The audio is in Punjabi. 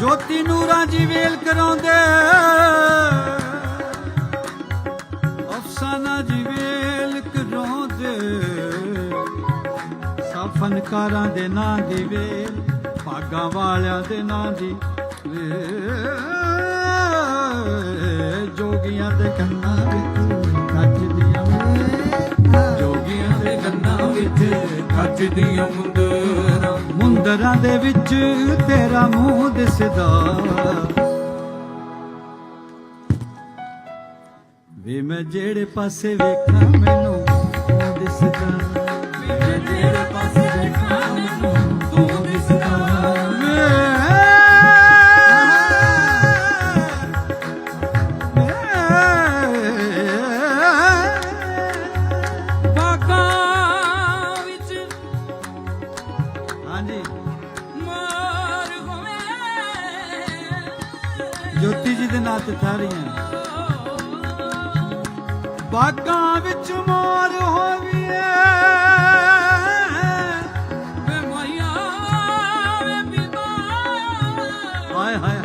ਜੋਤੀ ਨੂਰਾਂ ਜੀ ਵੇਲ ਕਰਾਉਂਦੇ। ਅਫਸਾਨਾ ਜੀ ਵੇਲ ਕਰਾਉਂਦੇ। ਸਭ ਫਨਕਾਰਾਂ ਦੇ ਨਾਂ ਦੀ ਵੇਲ, ਭਾਗਾਂ ਵਾਲਿਆਂ ਦੇ ਨਾਂ ਦੀ ਜੋਗੀਆਂ ਦੇ ਕੰਨਾਂ ਵਿੱਚ ਕੱਜਦੀਆਂ ਜੋਗੀਆਂ ਦੇ ਕੰਨਾਂ ਵਿੱਚ ਨੱਚਦੀਆਂ ਮੁੰਦਰਾਂ ਮੰਦਰਾਂ ਦੇ ਵਿੱਚ ਤੇਰਾ ਮੂੰਹ ਦਿਸਦਾ। ਵੇ ਮੈਂ ਜਿਹੜੇ ਪਾਸੇ ਵੇਖਾਂ ਮੈਨੂੰ ਦਿਸਦਾ। ਹਾਂਜੀ। ਮੋਰ ਗੋਵੇਂ ਜੋਤੀ ਜੀ ਦੇ ਨਾਂ ਤੇ ਥਾਰੀਆਂ ਬਾਗਾਂ ਵਿੱਚ ਮਾਰ ਹੋਵੀਏ ਵੇ ਮਾਇਆ ਵੇ ਪਿਤਾ। ਹਾਏ ਹਾਏ